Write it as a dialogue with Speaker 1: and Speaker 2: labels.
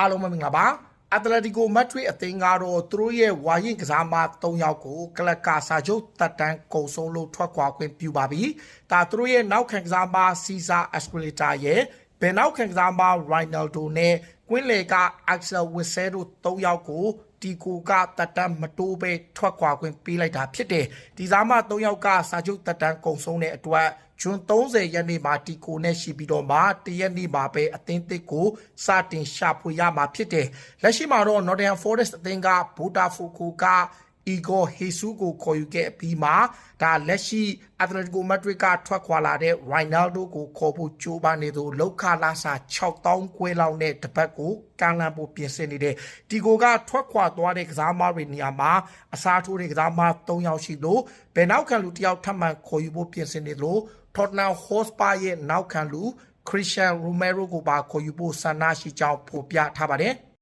Speaker 1: အားလုံးပဲမင်္ဂလာပါအတလက်တီကိုမက်ထရစ်အသင်းကတော့သူတို့ရဲ့ဝါရင်ကစားမ၃ယောက်ကိုကလပ်ကာစာချုပ်တက်တန်းကုံဆုံးလို့ထွက်ခွာခွင့်ပြုပါပြီဒါသူတို့ရဲ့နောက်ခံကစားမစီစာအက်စပလီတာရဲ့ ဘယ်နောက်ခံကစားမရိုင်နယ်ဒိုနဲ့ကွင်းလေကအက်ဆယ်ဝစ်ဆဲတို့၃ယောက်ကိုဒီကိုကတက်တန်းမတိုးပဲထွက်ခွာခွင့်ပေးလိုက်တာဖြစ်တယ်ဒီစားမ၃ယောက်ကစာချုပ်တက်တန်းကုံဆုံးတဲ့အတွက်ဂျွန်30ရက်နေ့မှာတီကိုနဲ့ရှိပြီးတော့မှတရက်နေ့မှာပဲအသင်းတစ်ကိုစတင်ရှာဖွေရမှာဖြစ်တယ်လက်ရှိမှာတော့ Nottingham Forest အသင်းကဘူတာဖူကို ကအီဂိုဟေဆူကိုခေါ်ယူခဲ့ပြီးမှဒါလက်ရှိအက်တလက်တီကိုမက်ဒရစ်ကထွက်ခွာလာတဲ့ရိုင်နယ်ဒိုကိုခေါ်ဖို့ကြိုးပမ်းနေသူလောက်ခလာစာ6000ခွဲလောက်နဲ့တစ်ပတ်ကိုကမ်းလှမ်းဖို့ပြင်ဆင်နေတယ်ဒီကိုကထွက်ခွာသွားတဲ့ကစားမတွေနေရာမှာအစားထိုးတဲ့ကစားမ3ယောက်ရှိလို့ဘယ်နောက်ခံလူတစ်ယောက်ထပ်မံခေါ်ယူဖို့ပြင်ဆင်နေလို့ Tottenham Hotspur ရဲ့နောက်ခံလူ Christian Romero ကိုပါခေါ်ယူဖို့ဆန္ဒရှိကြောင်းဖော်ပြထားပါတယ်